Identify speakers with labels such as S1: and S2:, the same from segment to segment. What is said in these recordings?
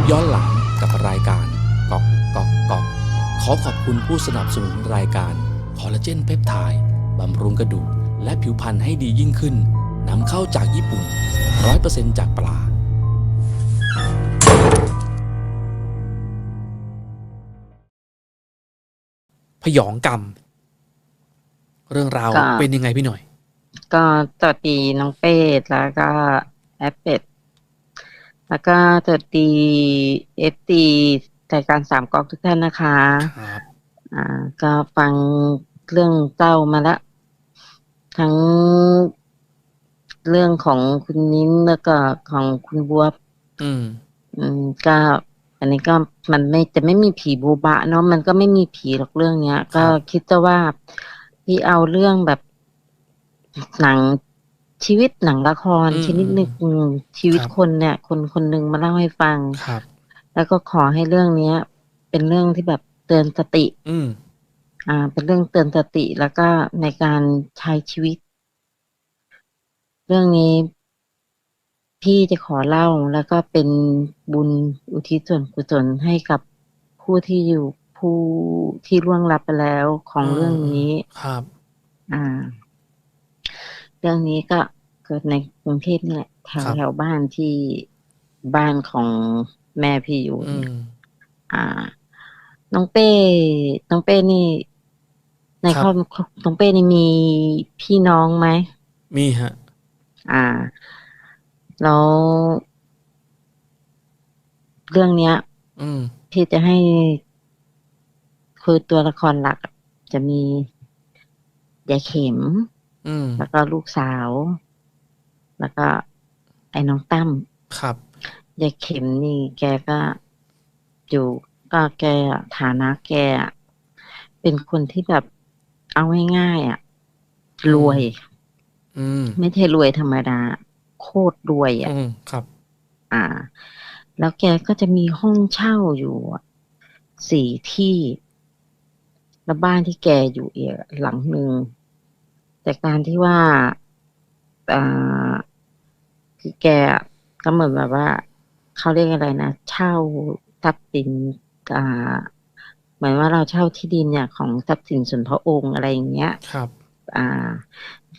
S1: ปย้อนหลังกับรายการกอกกอกกอกขอขอบคุณผู้สนับสนุนรายการคอลลาเจนเพปไทด์บำรุงกระดูกและผิวพรรณให้ดียิ่งขึ้นนำเข้าจากญี่ปุ่น 100%จากปลาพยองกรรม เรื่องราว
S2: ก็
S1: เป็นยังไงพี่หน่อย
S2: ก็สวัสดีน้องเป็ดแล้วก็แอปเป็ด แล้วก็สวัสดีเอฟตีรายการสามก๊อกทุกท่านนะคะ
S1: ครับ
S2: อ่า ก็ฟังเรื่องเจ้ามาแล้วทั้งเรื่องของคุณนิ้นแล้วก็ของคุณบัว
S1: อืม
S2: อืมก็อันนี้ก็มันไม่จะไม่มีผีบูบะเนาะมันก็ไม่มีผีหรอกเรื่องเนี้ย ก็คิดจะว่าพี่เอาเรื่องแบบหนัง ชีวิตหนังละคร
S1: อืม
S2: ชนิดหนึ่งอืมชีวิต
S1: ครับ
S2: คนเนี่ย คนคนหนึ่งมาเล่าให้ฟัง
S1: ครับ
S2: แล้วก็ขอให้เรื่องเนี้ย เป็นเรื่องที่แบบเตือนสติ
S1: อืม
S2: อ่า เป็นเรื่องเตือนสติแล้วก็ในการใช้ชีวิต เรื่องนี้ พี่จะขอเล่าแล้วก็เป็นบุญอุทิศส่วนกุศลให้กับผู้ที่อยู่ผู้ที่ล่วงลับไปแล้วของ
S1: อืม
S2: เรื่องนี้
S1: ครับ
S2: อ่า เรื่องนี้ก็เกิดในกรุงเทพนี่แหละแถว
S1: ครับ
S2: แถวบ้านที่บ้านของแม่พี่อยู่
S1: อื
S2: เนี่ย
S1: ม
S2: อ่า น้องเป้ น้องเป้นี่ ใน
S1: ค
S2: ค
S1: รั
S2: ร
S1: บ
S2: อบน้องเป้นี่มีพี่น้องไหม
S1: มีฮะ
S2: อ่า แล้ว เรื่องเนี้ย
S1: อืม
S2: พี่จะให้คือตัวละครหลักอะจะมียายเข็ม
S1: อืม
S2: แล้วก็ลูกสาว แล้วก็ไอ้น้องตั้ม
S1: ครับ
S2: ยายเข็มนี่แกก็อยู่ก็แกอะฐานะแกอะเป็นคนที่แบบเอาง่ายๆอะ รวย
S1: อืม
S2: ไม่ใช่รวยธรรมดา โคตรรวยอะ
S1: อืมครับ
S2: อ่า แล้วแกก็จะมีห้องเช่าอยู่อะสี่ที่ แล้วบ้านที่แกอยู่เอกหลังหนึ่ง แต่การที่ว่าอ่าคือแกอะก็เหมือนแบบว่าเขาเรียกอะไรนะเช่าทรัพย์สินอ่าเหมือนว่าเราเช่าที่ดินเนี่ยของทรัพย์สินส่วนพระองค์อะไรอย่างเงี้ย
S1: ครับ
S2: อ่า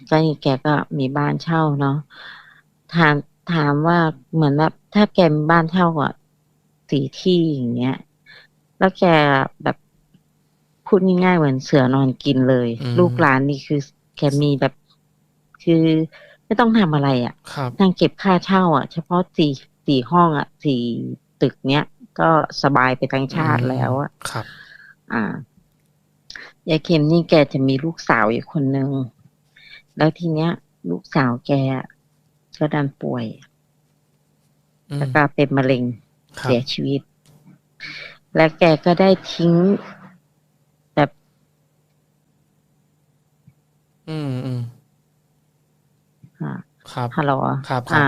S2: ก็แกก็มีบ้านเช่าเนาะถามถามว่าเหมือนแบบถ้าแกมีบ้านเช่าอะสี่ที่อย่างเงี้ย แล้วแกแบบพูดง่ายๆเหมือนเสือนอนกินเลย
S1: อืม
S2: ลูกหลานนี่คือ แกมีแบบ คือไม่ต้องทำอะไรอะ
S1: ครับ
S2: นั่งเก็บค่าเช่า อะ เฉพาะสี่สี่ห้องอะสี่ตึกเนี้ยก็สบายไปทั้งชาติแล้วอะ
S1: ครับ
S2: อ่ายายเข็มนี่แกจะมีลูกสาวอีกคนนึง แล้วทีเนี้ย ลูกสาวแกก็ดันป่วย
S1: อืม
S2: แล้วก็เป็นมะเร็ง
S1: ครับ
S2: เสียชีวิต และแกก็ได้ทิ้งแบบ
S1: อืมอืม
S2: อ่า
S1: ครับ
S2: ฮัลโหล
S1: ครับครับ
S2: อ่า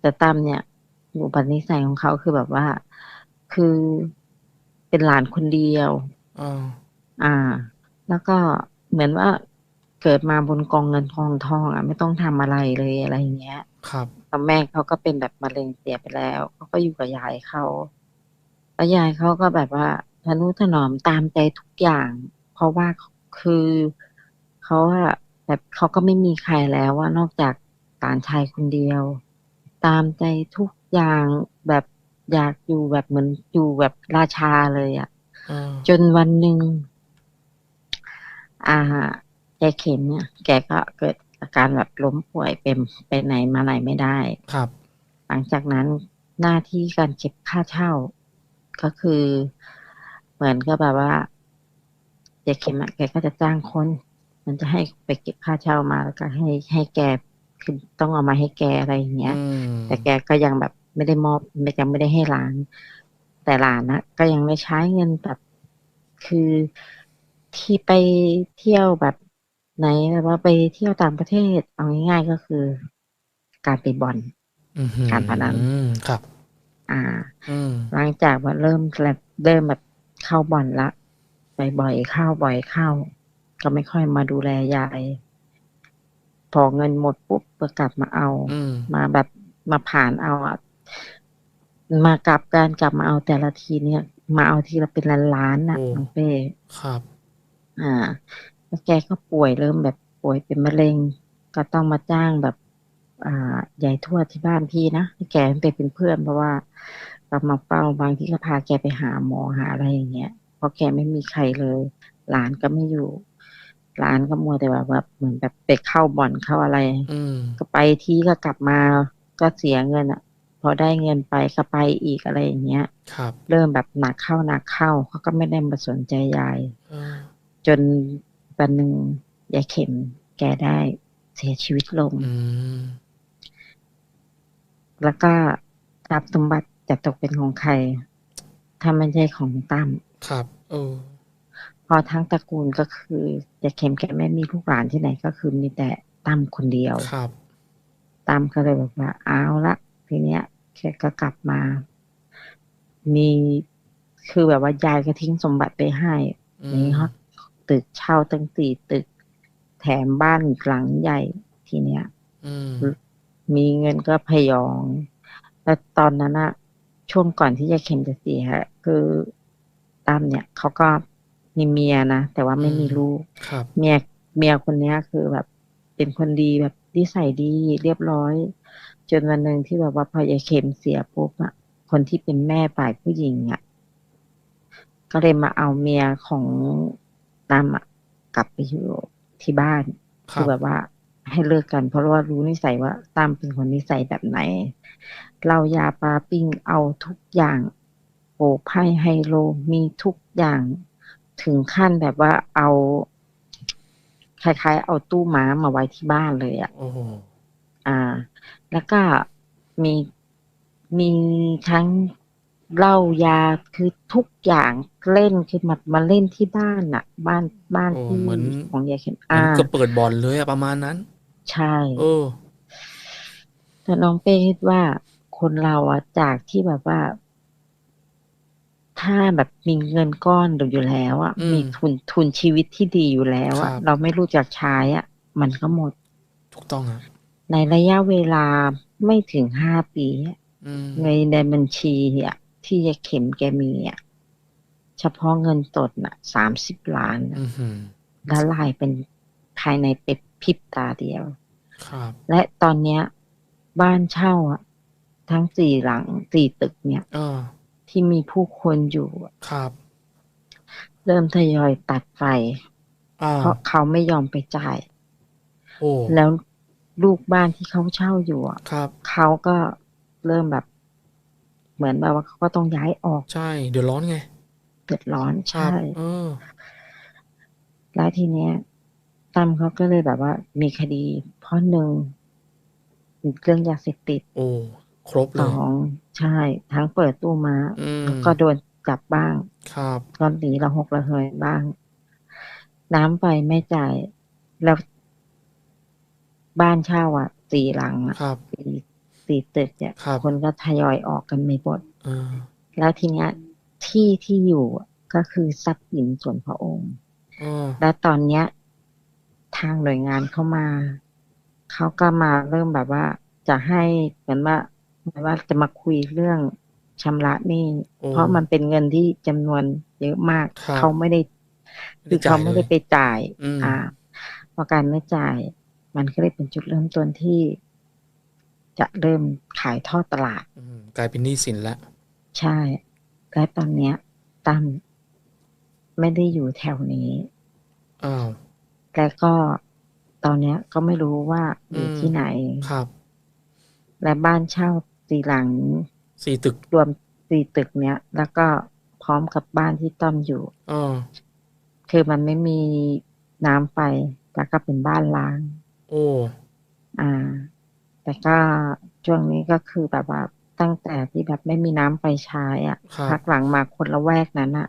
S2: แต่ตั้มเนี่ยอุปนิสัยของเขาคือแบบว่า คือเป็นหลานคนเดียว
S1: อ่า
S2: อ่าแล้วก็เหมือนว่าเกิดมาบนกองเงินกองทอง อะ ไม่ต้องทำอะไรเลยอะไรอย่างเงี้ย
S1: ครับ
S2: แล้วแม่เขาก็เป็นแบบมะเร็งเสียไปแล้วเขาก็อยู่กับยายเขาแล้วยายเขาก็แบบว่าทนุถนอมตามใจทุกอย่าง เพราะว่าคือเขาอะ แบบเขาก็ไม่มีใครแล้วว่านอกจากหลานชายคนเดียว ตามใจทุกอย่างแบบอยากอยู่แบบเหมือนอยู่แบบราชาเลยอะ
S1: อ่า
S2: จนวันหนึ่งอ่าแกเข็มเนี่ย แกก็เกิดอาการแบบล้มป่วยเป็นไปไหนมาไหนไม่ได้
S1: ครับ
S2: หลังจากนั้นหน้าที่การเก็บค่าเช่า ก็คือ เหมือนก็แบบว่า แกเข็มอะแกก็จะจ้างคน มันจะให้ไปเก็บค่าเช่ามาแล้วก็ให้ให้แกคือต้องเอามาให้แกอะไรอย่างเงี้ย
S1: อืม
S2: แต่แกก็ยังแบบไม่ได้มอบไม่ยังไม่ได้ให้หลาน แต่หลานนะก็ยังไม่ใช้เงินแบบคือที่ไปเที่ยวแบบไหนแบบว่าไปเที่ยวต่างประเทศเอาง่ายๆก็คือ การไปบอล
S1: อืม
S2: การพนัน
S1: อืมครับ
S2: อ่า
S1: อืม
S2: หลังจากว่าเริ่มแบบเริ่มแบบเข้าบอลละไปบ่อยเข้าบ่อยเข้า ก็ไม่ค่อยมาดูแลยาย พอเงินหมดปุ๊บก็กลับมาเอา
S1: อืม
S2: มาแบบมาผ่านเอาอะมากลับการกลับมาเอาแต่ละทีเนี่ย มาเอาทีละเป็นล้านๆน่ะ
S1: โอ้
S2: น้องเป้
S1: ครับ
S2: อ่า แล้วแกก็ป่วยเริ่มแบบป่วยเป็นมะเร็ง ก็ต้องมาจ้างแบบ อ่ายายทวดที่บ้านพี่นะให้แกไปเป็นเพื่อนเพราะว่าเรามาเฝ้าบางที่ก็พาแกไปหาหมอหาอะไรอย่างเงี้ยเพราะแกไม่มีใครเลย หลานก็ไม่อยู่ หลานก็มัวแต่แบบแบบเหมือนแบบไปเข้าบ่อนเข้าอะไร
S1: อืม
S2: ก็ไปที่ก็กลับมาก็เสียเงินอะ พอได้เงินไปก็ไปอีกอะไรอย่างเงี้ย
S1: ครับ
S2: เริ่มแบบหนักเข้าหนักเข้าเขาก็ไม่ได้มาสนใจยาย
S1: เออ
S2: จนวันหนึ่งยายเข็มแกได้เสียชีวิตลง
S1: อืมแล้ว
S2: แล้วก็ทรัพย์สมบัติจะตกเป็นของใคร ถ้าไม่ใช่ของตั้ม
S1: ครับเออ
S2: เพอทั้งตระกูลก็คือยายเข็มแกไม่มีลูกหลานที่ไหนก็คือมีแต่ตั้มคนเดียว
S1: ครับ
S2: ตั้มก็เลยบอกว่าเอาละทีเนี้ยแกก็กลับมา มีคือแบบว่ายายก็ทิ้งสมบัติไปให้
S1: อืม
S2: นี่ฮะตึกเช่าตั้งสี่ตึก แถมบ้านอีกหลังใหญ่ทีเนี้ย
S1: อืม
S2: มีเงินก็พยองแล้วตอนนั้นอะช่วงก่อนที่ยายเข็มจะเสียคือตั้มเนี่ยเขาก็ มีเมียนะแต่ว่าไม่มีลูก
S1: ครับ
S2: เมียเมียคนเนี้ยคือแบบ เป็นคนดีแบบนิสัยดีเรียบร้อย จนวันหนึ่งที่แบบว่าพอยายเข็มเสียปุ๊บอะคนที่เป็นแม่ฝ่ายผู้หญิงอะก็เลยมาเอาเมียของตั้มอะกลับไปอยู่ที่บ้าน
S1: ค
S2: คื
S1: รั
S2: อบแบบว่าให้เลิกกัน เพราะว่ารู้นิสัยว่าตั้มเป็นคนนิสัยแบบไหนเรายาปลาปิ้งเอาทุกอย่างโปไพ่ไฮโลมีทุกอย่าง ถึงขั้นแบบว่าเอาคล้ายๆ เอาตู้ม้ามาไว้ที่บ้านเลยอะ่ะ
S1: โอ้โห
S2: อ่า แล้วก็มีมีทั้งเหล้ายาคือทุกอย่างเล่นคือมามาเล่นที่บ้านน่ะ บ้านบ้าน
S1: โอ้
S2: ที่
S1: เหมือน
S2: ของยายเข็ม
S1: เหมือน
S2: อ่า
S1: ก็เปิดบอลเลยอะประมาณนั้น
S2: ใช่
S1: เออ
S2: แต่น้องเป้คิดว่าคนเราอะจากที่แบบว่า ถ้าแบบมีเงินก้อนอยู่แล้วอะ
S1: อืม
S2: มีทุนทุนชีวิตที่ดีอยู่แล้วอะ
S1: ครับ
S2: เราไม่รู้จักใช้อะมันก็หมด
S1: ถูกต้องอะ
S2: ในระยะเวลาไม่ถึงห้าปีอะ
S1: อืม
S2: เงินในบัญชีอะที่ยายเข็มแกมีอะเฉพาะเงินสดน่ะสามสิบล้านน่ะ
S1: อือหือ
S2: ละลายเป็นภายในเป็ดพริบตาเดียว
S1: ครับ
S2: และตอนเนี้ย บ้านเช่าอะทั้งสี่หลังสี่ตึกเนี่ย
S1: เออ
S2: ที่มีผู้คนอยู่อะ
S1: ครับ
S2: เริ่มทยอยตัดไฟ
S1: อ้า
S2: เพ
S1: ว
S2: ราะเขาไม่ยอมไปจ่าย
S1: โอ้
S2: แล้วลูกบ้านที่เขาเช่าอยู่อะ
S1: ครับ
S2: เขาก็เริ่มแบบ เหมือนแบบว่าเขาก็ต้องย้ายออก
S1: ใช่ เดือดร้อนไง
S2: เดือดร้อน
S1: ครั
S2: ใช่
S1: เออ
S2: แล้วทีเนี้ยตั้มเขาก็เลยแบบว่า มีคดีเพ่อหนึ่งเรื่องยาเสพติด
S1: โอ้ ครบเล
S2: ส
S1: ย
S2: องใช่ ทั้งเปิดตู้ม้า
S1: อืม
S2: แล้วก็โดนจับบ้าง
S1: ครับ
S2: ก็หนีระหกระเฮยบ้าง น้ำไฟไม่จ่าย แล้วบ้านเช่าอะสี่หลังอะ
S1: ครับ
S2: สี่สี่ตึกเนี่ย
S1: ครับ
S2: คนก็ทยอยออกกันไม่หมด
S1: เออ
S2: แล้วทีเนี้ยที่ที่อยู่อะก็คือทรัพย์สินส่วนพระองค์
S1: เออ
S2: และตอนเนี้ย ทางหน่วยงานเข้ามา เขาก็มาเริ่มแบบว่า จะให้เหมือนว่าเหมือนว่าจะมาคุยเรื่องชำระหนี้
S1: โอ้
S2: เพราะมันเป็นเงินที่จำนวนเยอะมาก
S1: ครับ
S2: เขาไม่ได้
S1: ไม่
S2: คื
S1: ได้
S2: อเขาไม่ได้
S1: จ่ายเลย
S2: ไปจ่าย
S1: อืม
S2: อ่าเพราะการไม่จ่าย มันก็เลยเป็นจุดเริ่มต้นที่ จะเริ่มขายทอดตลาด
S1: อืมกลายเป็นหนี้สินแล้ว
S2: ใช่และตอนเนี้ยตั้มไม่ได้อยู่แถวนี้
S1: อ้าว
S2: และก็ตอนเนี้ยก็ไม่รู้ว่าอยู่
S1: อืม
S2: ที่ไหน
S1: ครับ
S2: และบ้านเช่า สีหลัง
S1: สี่ตึก
S2: รวมสี่ตึกเนี้ย แล้วก็พร้อมกับบ้านที่ต้อมอยู่
S1: เออ
S2: คือมันไม่มีน้ำไฟแล้วก็เป็นบ้านล้าง
S1: โอ้
S2: อ่า แต่ก็ช่วงนี้ก็คือแบบว่าตั้งแต่ที่แบบไม่มีน้ำไฟใช้อะ
S1: ครับ
S2: พักหลังมาคนละแวกนั้นอะ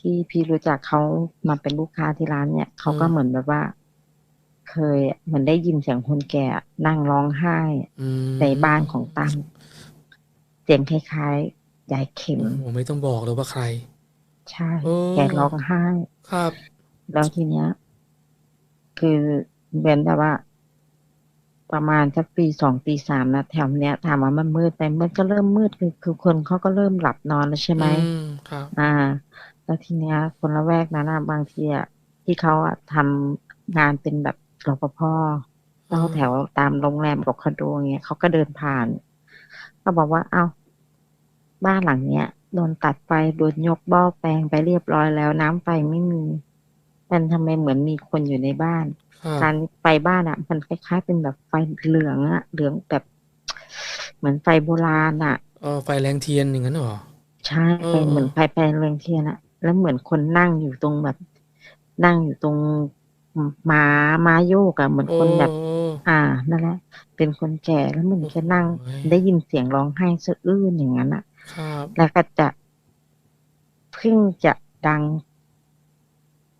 S2: ที่พี่รู้จักเขามาเป็นลูกค้าที่ร้านเนี่ยเขาก็เหมือนแบบว่า เคยเหมือนได้ยินเสียงคนแก่นั่งร้องไห้
S1: อืม
S2: ในบ้านของตั้มเสียงคล้ายๆยายเข็ม
S1: โอ้ไม่ต้องบอกเลยว่าใคร
S2: ใช่
S1: เออ
S2: แกร้องไห้
S1: ครับ
S2: แล้วทีเนี้ย คือเหมือนแบบว่า ประมาณสักตีสองตีสามนะแถวเนี้ยถามว่ามันมืดไหมมันก็เริ่มมืดคือคือคนเขาก็เริ่มหลับนอนแล้วใช่ไหม
S3: อืมครับ
S2: อ่า แล้วทีเนี้ย คนละแวกนั้นอะบางทีอะที่เขาอะทำงานเป็นแบบ รปภเฝ้าแถวตามโรงแรมกับคอนโดเงี้ยเขาก็เดินผ่านก็บอกว่า เอ้า บ้านหลังเนี้ยโดนตัดไฟโดนยกบ้อแปลงไปเรียบร้อยแล้วน้ำไฟไม่มี มันทำไมเหมือนมีคนอยู่ในบ้าน
S3: ครับ
S2: การไฟบ้านอะ มันคล้ายๆเป็นแบบไฟเหลืองอะเหลืองแบบเหมือนไฟโบราณอะ
S3: เออไฟแรงเทียนอย่างนั้นเหรอ
S2: ใช่
S3: เออ
S2: ไฟเหมือนไฟแปลงเรืองเทียนอะแล้วเหมือนคนนั่งอยู่ตรงแบบ นั่งอยู่ตรง ม้าม้าโยกอะเหมือนคนแบบ
S3: โอ้
S2: อ่านั่นแหละเป็นคนแก่แล้วเหมือนจะนั่ง
S3: โอ้ย
S2: ได้ยินเสียงร้องไห้สะอื้นอย่างนั้นอะ
S3: ครับ
S2: แล้วก็จะเพิ่งจะดัง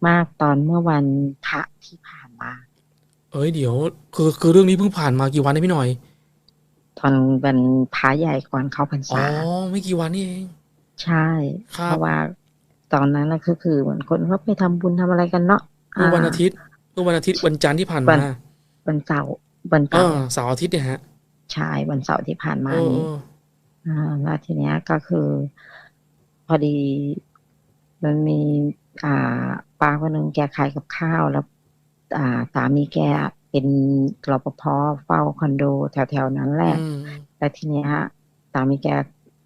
S2: มากตอนเมื่อวันพระที่ผ่านมา
S3: เอ้ยเดี๋ยว คือคือเรื่องนี้เพิ่งผ่านมากี่วันนะพี่หน่อย
S2: ตอนวันพระใหญ่ก่อนเข้าพรร
S3: อ๋อ
S2: ษา
S3: ไม่กี่วันนี่เอง
S2: ใช่
S3: ครับ
S2: เพราะว่าตอนนั้นนะก็คือเหมือนคนเขาไปทำบุญทำอะไรกันเนาะ
S3: เมื่อวันอาทิตย์เมื่อวันอาทิตย์วันจันทร์ที่ผ่าน
S2: วั
S3: มา
S2: นวันเสาร์วัน
S3: เอ
S2: เสา
S3: อ
S2: ร์
S3: เสาร์อาทิตย์เนี่ยฮะ
S2: ใช่วันเสาร์ที่ผ่านมา
S3: เออ
S2: นี้อ่าแล้วทีเนี้ยก็คือ พอดี มันมีอ่าป้าคนหนึ่งแกขายกับข้าวแล้ว อ่าสามีแกเป็นรปภเฝ้าคอนโดแถวๆนั้นแหละ
S3: อืม
S2: แล้วทีเนี้ยสามีแก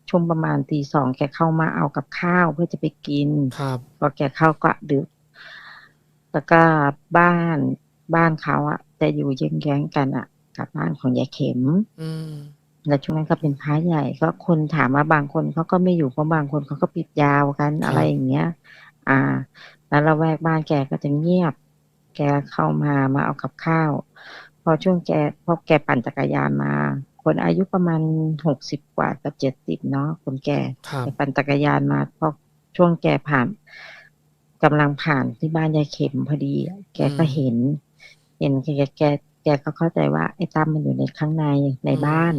S2: ช่วงประมาณตีสองแกเข้ามาเอากับข้าวเพื่อจะไปกิน
S3: ครับ
S2: พอแกเข้ากะดึก แล้วก็บ้านบ้านเขาอะจะอยู่แย้งๆกันอะกับบ้านของยายเข็ม
S3: อืม
S2: แล้วช่วงนั้นก็เป็นพระใหญ่ก็คนถามว่าบางคนเขาก็ไม่อยู่เพราะบางคนเขาก็ปิดยาวกัน
S3: ครับ
S2: อะไรอย่างเงี้ย อ่า แล้วละแวกบ้านแกก็จะเงียบ แกเข้ามามาเอากับข้าว พอช่วงแกพอแกปั่นจักรยานมา คนอายุประมาณหกสิบกว่ากับเจ็ดสิบเนาะคนแก่
S3: ครับ
S2: แกปั่นจักรยานมาพอช่วงแกผ่าน กำลังผ่านที่บ้านยายเข็มพอดีอะแกก็เห็น เห็นแกแกแกแกก็เข้าใจว่าไอ้ตั้มมันอยู่ในข้างในในบ้าน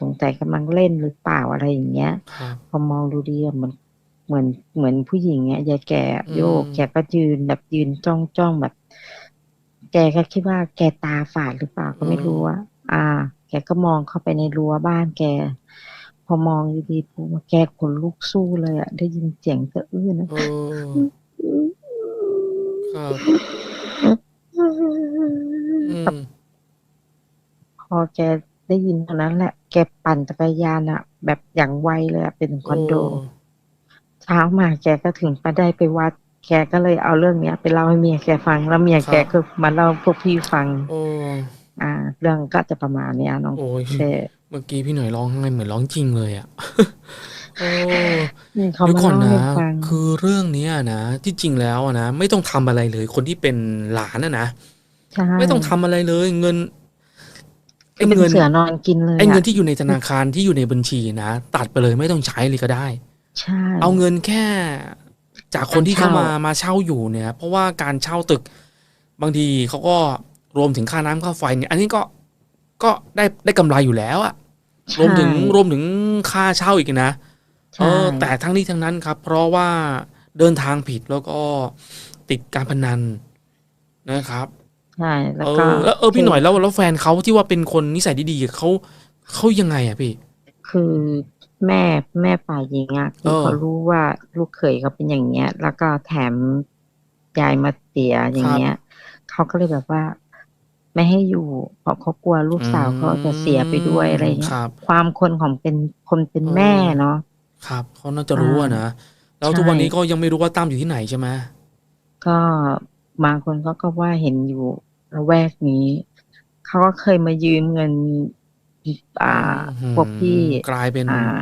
S2: สงสัยกำลังเล่นหรือเปล่าอะไรอย่างเงี้ย
S3: ครับ
S2: พอมองดูดีอะเหมือนเหมือนเหมือนผู้หญิงเงี้ยยายแก่
S3: อืม
S2: โยกแกก็ยืนแบบยืนจ้องจ้องแบบ แกก็คิดว่าแกตาฝาดหรือเปล่าก็ไม่รู้อะอ่า แกก็มองเข้าไปในรั้วบ้านแก พอมองดีๆปุ๊บแกขนลุกสู้เลยอะได้ยินเสียงสะอื้นอะ
S3: เออ ครับอืม
S2: พอแกได้ยินเท่านั้นแหละ แกปั่นจักรยานอะแบบอย่างไวเลยอะเป็นคอนโด เช้ามาแกก็ถึงไปได้ไปวัด แกก็เลยเอาเรื่องเนี้ย ไปเล่าให้เมียแกฟังแล้วเมียแกก็มาเล่าพวกพี่ฟัง
S3: โอ้
S2: อ่า เรื่องก็จะประมาณเนี้ยน้อง
S3: โอ้ย
S2: เต้
S3: เมื่อกี้พี่หน่อยร้องไห้เหมือนร้องจริงเลยอะ โอ้
S2: นี่เขา
S3: เดี๋ยว
S2: มา
S3: ก่อน
S2: เล่า
S3: นะ
S2: ให้ฟัง
S3: คือเรื่องเนี้ยนะที่จริงแล้วอะนะไม่ต้องทำอะไรเลย คนที่เป็นหลานนะนะ
S2: ใช่
S3: ไม่ต้องทำอะไรเลย เงิน
S2: คื
S3: ไอ้
S2: อเป็น
S3: เงิน
S2: เสือนอนกินเลย
S3: ไอ้เงิน
S2: อะ
S3: ที่อยู่ในธนาคารที่อยู่ในบัญชีนะตัดไปเลยไม่ต้องใช้เลยก็ได้
S2: ใช่
S3: เอาเงินแค่จากคนที่เข้า
S2: เช่าม
S3: มามาเช่าอยู่เนี่ย เพราะว่าการเช่าตึก บางทีเขาก็รวมถึงค่าน้ำค่าไฟเนี่ย อันนี้ก็ก็ได้ได้กำไรอยู่แล้วอะรวมถึงรวมถึงค่าเช่าอีกนะ เอ
S2: ใช่
S3: อแต่ทั้งนี้ทั้งนั้นครับ เพราะว่าเดินทางผิดแล้วก็ติดการพนันนะครับ
S2: ใช่แล้ว
S3: เอ
S2: ก็
S3: อแล้วเออพี่หน่อยแล้วแล้วแฟนเขาที่ว่าเป็นคนนิสัยดีๆเขาเขายังไงอะพี่
S2: คือแม่แม่ฝ่ายหญิงอะคือ
S3: เออ
S2: เขารู้ว่าลูกเขยเขาเป็นอย่างเงี้ย แล้วก็แถมยายมาเสียอย่างเงี้ยเขาก็เลยแบบว่า ไม่ให้อยู่ เพราะเขากลัวลูกสาวเขาจะเสียไปด้วยอะไรเงี้
S3: ค
S2: ย
S3: รับ
S2: ความคนของเป็นคนเป็น
S3: เออ
S2: แม่เนาะ
S3: ครับเขาน่าจะรู้อะนะแล้ว
S2: ใช่
S3: ทุกวันนี้ก็ยังไม่รู้ว่าตั้มอยู่ที่ไหนใช่ไหม
S2: ก็บางคนเขาก็ว่าเห็นอยู่ละแวกนี้เขาก็เคยมายืมเงิน อ่าพวกพี่
S3: กลายเป็น
S2: อ่า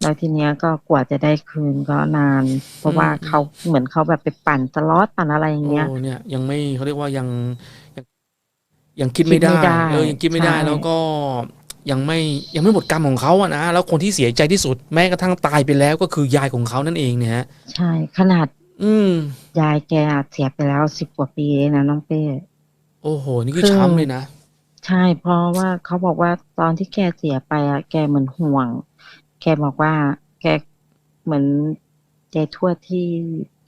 S2: แล้วทีเนี้ยก็กว่าจะได้คืนก็นาน เพราะว่า
S3: อืม
S2: เขาเหมือนเขาแบบไปปั่นตลอดปั่นอะไรอย่างเงี้ย
S3: โอ้เนี่ย ยังไม่เขาเรียกว่ายังยังยังคิดไม่
S2: คิดไม่
S3: ได้
S2: ได้
S3: เออยังคิดไม่ได้
S2: ใช่
S3: แล้วก็ ยังไม่ยังไม่หมดกรรมของเขาอะนะแล้วคนที่เสียใจที่สุดแม้กระทั่งตายไปแล้วก็คือยายของเขานั่นเองเนี่ยฮะ
S2: ใช่ขนาด
S3: อืม
S2: ยายแกเสียไปแล้วสิบกว่าปีเลยนะน้องเป้
S3: โอ้โห นี่คือ
S2: คือ
S3: ช้ำเลยนะ
S2: ใช่เพราะว่าเขาบอกว่าตอนที่แกเสียไปอะแกเหมือนห่วง แกบอกว่า แกเหมือนยายทวดที่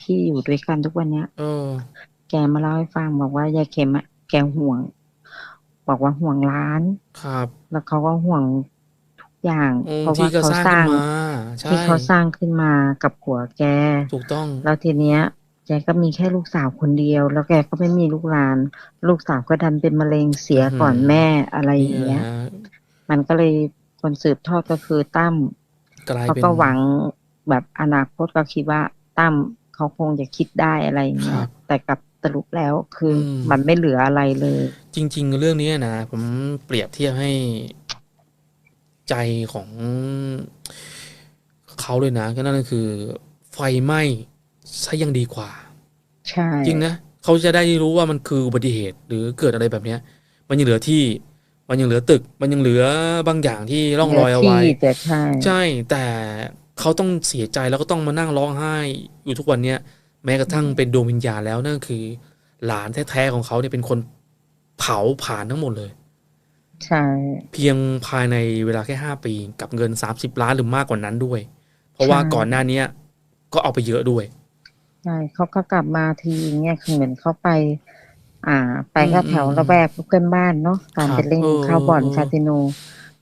S2: ที่อยู่ด้วยกันทุกวันเนี้ย
S3: เออ
S2: แกมาเล่าให้ฟังบอกว่ายายเข็มอะแกห่วง บอกว่าห่วงร้าน
S3: ครับ
S2: แล้วเขาก็ห่วงทุกอย่าง
S3: อืม
S2: เพราะ
S3: ที่
S2: ว่า
S3: ก็
S2: เขา
S3: สร้าง
S2: สร้าง
S3: ขึ้นมาใช่
S2: ที่เขาสร้างขึ้นมากับผัวแก
S3: ถูกต้อง
S2: แล้วทีเนี้ยแกก็มีแค่ลูกสาวคนเดียว แล้วแกก็ไม่มีลูกหลาน ลูกสาวก็ดันเป็นมะเร็งเสียก่อน
S3: อืม
S2: แม่อะไรอย่างเงี้ย
S3: นี่นะฮะ
S2: มันก็เลยคนสืบทอดก็คือตั้ม
S3: กลาย
S2: เขา
S3: เป็น
S2: ก็หวังแบบอนาคตก็คิดว่าตั้มเขาคงจะคิดได้อะไรอย่างเงี้
S3: ครั
S2: ย
S3: บ
S2: แต่กลับ สรุปแล้วคืออ
S3: ม
S2: มันไม่เหลืออะไรเลย
S3: จริง ๆ เรื่องนี้นะผมเปรียบเทียบให้ใจของเขาเลยนะก็นั่นก็คือ ไฟไหม้ซะยังดีกว่า
S2: ใช่
S3: จริงนะเขาจะได้รู้ว่ามันคืออุบัติเหตุหรือเกิดอะไรแบบเนี้ย มันยังเหลือที่มันยังเหลือตึก มันยังเหลือบางอย่างที่ร่องรอยเอาไว้
S2: ที่แต่ใช่
S3: ใช่แต่เขาต้องเสียใจแล้วก็ต้องมานั่งร้องไห้อยู่ทุกวันเนี้ย แม้กระทั่งเป็นดวงวิญญาณแล้วนั่นคือ หลานแท้ๆของเขาเนี่ยเป็นคนเผาผ่านทั้งหมดเลย
S2: ใช่
S3: เพียงภายในเวลาแค่ห้าปีกับเงินสามสิบล้านหรือมากกว่านั้นด้วย เพราะว่าก่อนหน้าเนี้ยก็เอาไปเยอะด้วย
S2: ใช่เขาก็กลับมาทีเนี่ยคือเหมือนเขาไป อ่า ไปก็
S3: อืม
S2: แถว
S3: อืม
S2: ละแวกเพื่อนบ้านเนาะการ
S3: ครับ
S2: ไปเล่น
S3: เออ
S2: ข้าวบ่อน
S3: เออ
S2: คาสิโน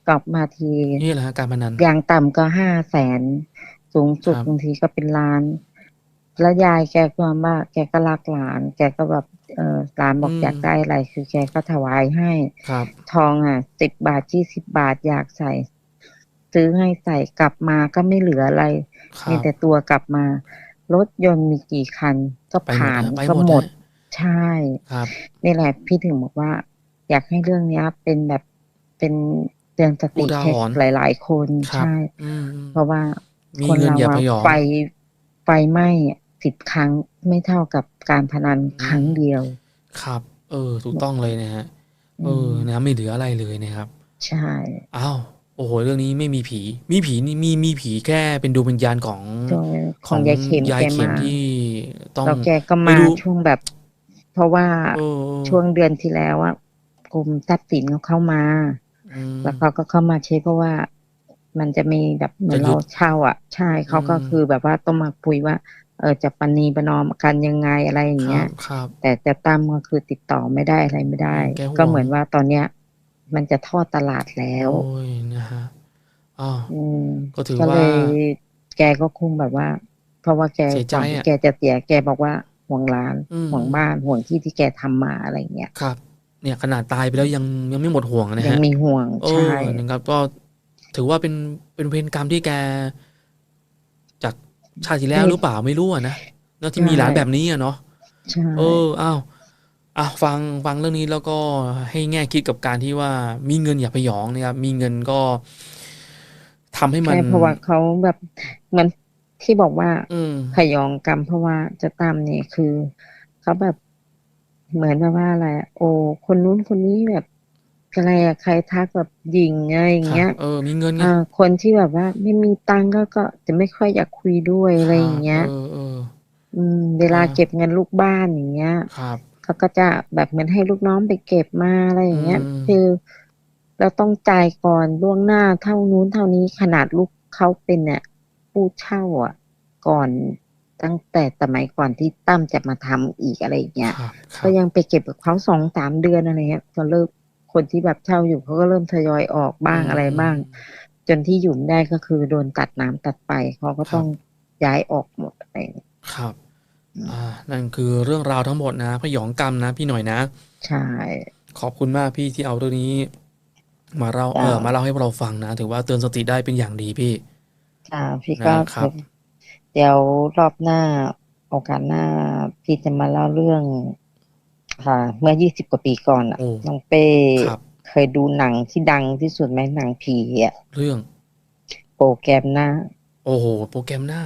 S2: กลับมาที
S3: นี่แหละฮะการพนัน
S2: อย่างต่ำก็ห้าแสนสูงสุด
S3: ครับ
S2: บางทีก็เป็นล้าน แล้วยายแกก็ว่าแกก็รักหลาน แกก็แบบเออหลานบอกอยากได้อะไร คือแกก็ถวายให้
S3: ครับ
S2: ทองอะสิบบาทยี่สิบบาทอยากใส่ ซื้อให้ใส่กลับมาก็ไม่เหลืออะไร
S3: ครั
S2: มี
S3: บ
S2: แต่ตัวกลับมารถยนต์มีกี่คัน ก็
S3: ไปหมด
S2: ผ่าน
S3: ไป
S2: ก็
S3: หมด
S2: หมด
S3: นะ
S2: ใช่
S3: ครับ
S2: นี่แหละพี่ถึงบอกว่า อยากให้เรื่องเนี้ย เป็นแบบเป็นเตือนสติ
S3: อุทา
S2: แค่
S3: หรณ์
S2: หลาย ๆ คน
S3: ครับ
S2: ใช่
S3: อืม
S2: เพราะว่า
S3: มี
S2: คน
S3: เงิน
S2: เรา
S3: อย่าพ
S2: อะ
S3: ยอง
S2: ไฟไฟไหม้ สิบครั้งไม่เท่ากับการพนันครั้งเดียว
S3: ครับ เออ ถูกต้องเลยนะฮะเออ
S2: ม
S3: นะไม่เหลืออะไรเลยนะครับ
S2: ใช่
S3: อ้าวโอ้โหเรื่องนี้ไม่มีผี มีผีนี่มีมีผีแค่เป็นดวงวิญญาณของ
S2: โดยของยายเข็ม
S3: ยาย
S2: แก
S3: เข็ม
S2: มา
S3: ที่ต้อง
S2: แล้วแกก็
S3: ไม่
S2: มา
S3: รู้
S2: ช่วงแบบ เพราะว่า
S3: เออ
S2: ช่วงเดือนที่แล้วอะกรมทรัพย์สินเขาเข้ามา
S3: อืม
S2: แล้วเขาก็เข้ามาเช็คเพราะว่า มันจะมีแบบเหมือน
S3: จะยึ
S2: เรา
S3: ด
S2: เช่า อะ ใช่เขาก็
S3: อืม
S2: คือแบบว่าต้องมาคุยว่า เออจะปณีประนอมกันยังไงอะไรอย่าง
S3: ค
S2: เงี้
S3: รั
S2: ย
S3: บครับ
S2: แต่แต่ตั้มก็คือติดต่อไม่ได้อะไรไม่ได้
S3: แกห่วง
S2: ก็เหมือนว่าตอนเนี้ย มันจะทอดตลาดแล้ว
S3: โอ้ยนะฮะอ้าว
S2: อืม
S3: ก็ถือ
S2: ก็
S3: ว่า
S2: เลยแกก็คงแบบว่า เพราะว่าแก
S3: เสียใจ
S2: ก่อนที่
S3: อะ
S2: แกจะเสียแกบอกว่าห่วงร้าน
S3: อืม
S2: ห่วงบ้านห่วงที่ที่แกทำมาอะไรอย่างเงี้ย
S3: ครับ เนี่ยขนาดตายไปแล้วยังยังไม่หมดห่วงนะ
S2: ยัง
S3: ฮะ
S2: มีห่วง
S3: เอ
S2: ใช่
S3: อนะครับก็ถือว่าเป็นเป็นเวรกรรมที่แกจาก ชาติที่แล้วหรือเปล่าไม่รู้อะนะเนอะที่มีหลานแบบนี้อะเนาะ
S2: ใช่
S3: เอออ้าวอะฟังฟังเรื่องนี้แล้วก็ให้แง่คิดกับการที่ว่ามีเงินอย่าไปหยองนะครับมีเงินก็ทำให้มัน
S2: ใช่เพราะว่าเขาแบบมันที่บอกว่า
S3: อืม
S2: พยองกรรมเพราะว่าจะตามเนี่ยคือเขาแบบเหมือนแบบว่าอะไรอะโอ้คนนู้นคนนี้แบบ อะไรอะใครทักแบบยิงอะไรอย่างเงี้ย
S3: ครับเออ มีเงินไง
S2: อ่าคนที่แบบว่าไม่มีตังค์ก็ก็จะไม่ค่อยอยากคุยด้วยอะไรอย่างเงี้ย
S3: เออเออ
S2: อืม เวลา
S3: อ่า
S2: เก็บเงินลูกบ้านอย่างเงี้ย
S3: ครับ
S2: เขาก็จะแบบเหมือนให้ลูกน้องไปเก็บมาอะไรอย่างเงี้ย
S3: อืม
S2: คือเราต้องจ่ายก่อนล่วงหน้าเท่านู้นเท่านี้ขนาดลูกเขาเป็นเนี่ยผู้เช่าอะ ก่อนตั้งแต่สมัยก่อนที่ตั้มจะมาทำอีกอะไรอย่างเงี้ย
S3: ครับครั
S2: ก็
S3: บ
S2: ยังไปเก็บกับเขาสองสามเดือนอะไรเงี้ยก็เริ่ม คนที่แบบเช่าอยู่เขาก็เริ่มทยอยออกบ้างอะไรบ้าง จนที่อยู่ไม่ได้ก็คือโดนตัดน้ำตัดไฟเขาก็ต้องย้ายออกหมดอะไรอย่างเงี้ย
S3: ครับอ่านั่นคือเรื่องราวทั้งหมดนะพยองกรรมนะ พี่หน่อยนะ
S2: ใช่
S3: ขอบคุณมากพี่ที่เอาเรื่องนี้ มาเล่า
S2: จ้ะ
S3: เออมาเล่าให้พวกเราฟังนะถือว่าเตือนสติได้เป็นอย่างดีพี่
S2: ค่ะพี่ก็
S3: นะครับ
S2: เดี๋ยวรอบหน้าโอกาสหน้าพี่จะมาเล่าเรื่อง ค่ะ เมื่อยี่สิบกว่าปีก่อนอะ
S3: โอ้
S2: น้องเป้
S3: ครับ
S2: เคยดูหนังที่ดังที่สุดไหมหนังผีอะ
S3: เรื่อง
S2: โปรแกรมหน้า
S3: โอ้โห โปรแกรมหน้า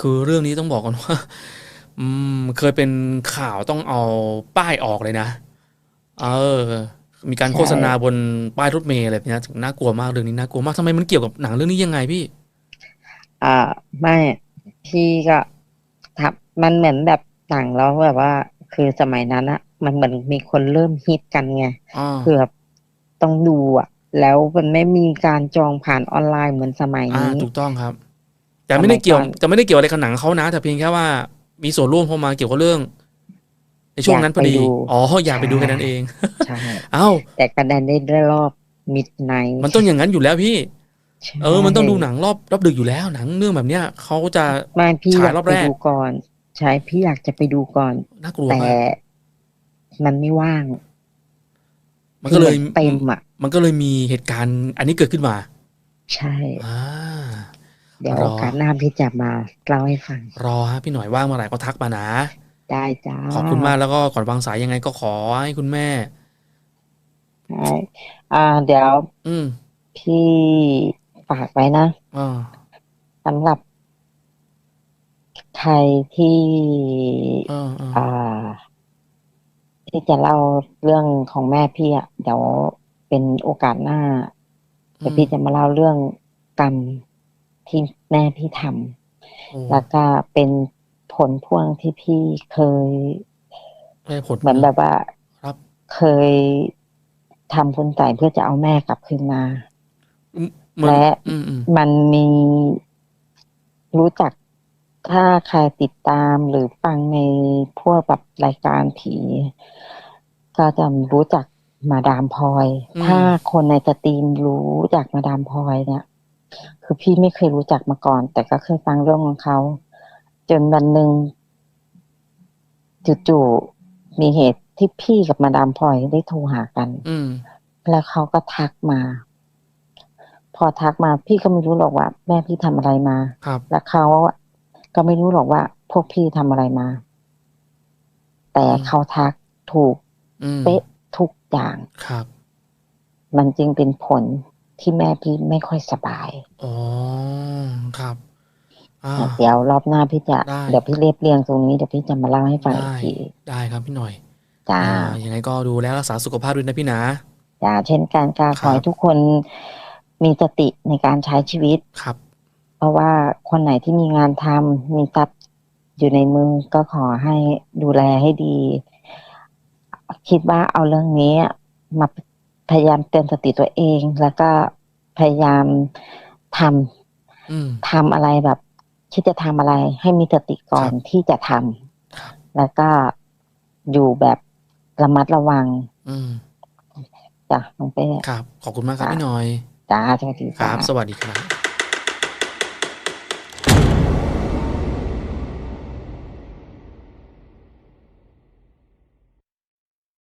S3: คือเรื่องนี้ต้องบอกกันว่า อืม เคยเป็นข่าวต้องเอาป้ายออกเลยนะ เออ มีการ
S2: ใช่
S3: โฆษณาบนป้ายรถเมล์อะไรแบบเนี้ยถึงน่ากลัวมากเรื่องนี้น่ากลัวมากทำไมมันเกี่ยวกับหนังเรื่องนี้ยังไงพี่
S2: อ่า ไม่พี่ก็ทับมันเหมือนแบบหนังแล้วแบบว่า คือสมัยนั้นอะมันเหมือนมีคนเริ่มฮิตกันไง
S3: อ่า
S2: คือแบบต้องดูอะแล้วมันไม่มีการจองผ่านออนไลน์เหมือนสมัย
S3: อ่า
S2: นี้
S3: ถูกต้องครับ แต่ไม่ได้เกี่ยว
S2: สมัยก่อน
S3: แต่ไม่ได้เกี่ยวอะไรกับหนังเขานะ แต่เพียงแค่ว่ามีส่วนร่วมเข้ามาเกี่ยวกับเรื่อง ในช่วงนั้นพอดี
S2: อยากไปดู
S3: อ๋ออยากไปดูกันนั่นเอง
S2: ใช่
S3: เอ้า
S2: แต่กระดานได้รอบมิดไน
S3: มันต้องอย่างนั้นอยู่แล้วพี่ เออ มันต้องดูหนังรอบรอบดึกอยู่แล้ว หนังเรื่องแบบเนี้ยเขาจะ
S2: ไม่พี่อยาก
S3: ฉายรอบ
S2: ไป
S3: แรก
S2: ดูก่อน ใช่พี่อยากจะไปดูก่อน
S3: น่ากลัว
S2: แต่
S3: มาก
S2: มันไม่ว่าง
S3: มันก็เลย
S2: คือเต็มอะ
S3: มันก็เลยมีเหตุการณ์ อันนี้เกิดขึ้นมา
S2: ใช่
S3: อ่า
S2: เดี๋ยว
S3: รอ
S2: โอกาสหน้าพี่จะมาเล่าให้ฟัง
S3: รอฮะพี่หน่อยว่างเมื่อไหร่ก็ทักมานะ
S2: ได้จ้า
S3: ขอบคุณมากแล้วก็ก่อนวางสายยังไงก็ขอให้คุณแม่
S2: ใช่อ่า เดี๋ยว
S3: อืม
S2: พี่ฝากไว้นะ
S3: อ่า
S2: สำหรับ ใครที่
S3: อ่าอ่า
S2: อ่า ที่จะเล่าเรื่องของแม่พี่อะเดี๋ยวเป็นโอกาสหน้าเดี๋ยวพี่จะมาเล่าเรื่องกรรมที่แม่พี่ทำ
S3: โอ้
S2: แล้วก็เป็นผลพวงที่พี่เคย
S3: ได้ผล
S2: เหมือนแบบว่า
S3: ครับ
S2: เคยทำคุณใส่เพื่อจะเอาแม่กลับคืนมา
S3: เหมือน
S2: และ
S3: อืมอืม
S2: มันมีรู้จัก ถ้าใครติดตามหรือฟังในพวกแบบรายการผีก็จะรู้จักมาดามพลอย ถ้าคนในสตรีมรู้จักมาดามพลอยเนี่ย คือพี่ไม่เคยรู้จักมาก่อน แต่ก็เคยฟังเรื่องของเขา จนวันหนึ่งจู่ๆมีเหตุที่พี่กับมาดามพลอยได้โทรหากัน
S3: อืม
S2: แล้วเขาก็ทักมา พอทักมาพี่ก็ไม่รู้หรอกว่า แม่พี่ทำอะไรมา
S3: ครับ
S2: แล้วเขาอะ ก็ไม่รู้หรอกว่า พวกพี่ทำอะไรมา แต่
S3: อืม
S2: เขาทักถูก
S3: อืม
S2: เป๊ะทุกอย่าง
S3: ครับ
S2: มันจึงเป็นผลที่แม่พี่ไม่ค่อยสบาย
S3: อ๋อครับอ่า
S2: เดี๋ยวรอบหน้าพี่จะ
S3: ได้
S2: เดี๋ยวพี่เรียบเรียงตรงนี้เดี๋ยวพี่จะมาเล่าให้ฟังอีก
S3: ได้
S2: ที
S3: ได้ครับพี่หน่อย
S2: จ้า
S3: อ่ายังไงก็ดูแลรักษาสุขภาพด้วยนะพี่นะ
S2: จ้าเช่นกันกา
S3: ค
S2: ข
S3: รับ
S2: อให้ทุกคนมีสติในการใช้ชีวิต
S3: ครับ
S2: เพ ราะว่าคนไหนที่มีงานทำมีทรัพย์อยู่ในมือก็ขอให้ดูแลให้ดี คิดว่าเอาเรื่องนี้มาพยายามเตือนสติตัวเอง แล้วก็พยายามท
S3: อืมำ
S2: ทำอะไรแบบคิดจะทำอะไร ให้มีสติก่อน
S3: ครับ
S2: ที่จะท
S3: ครับำ
S2: แล้วก็อยู่แบบระมัดระวัง
S3: อืม
S2: จ้ะน้องเป้
S3: ครับ ขอบคุณมากครับ
S2: จ้ะ
S3: พี่หน่อย
S2: จ้าสวัสดี
S3: ครั
S2: จ้า
S3: บสวัสดีครับ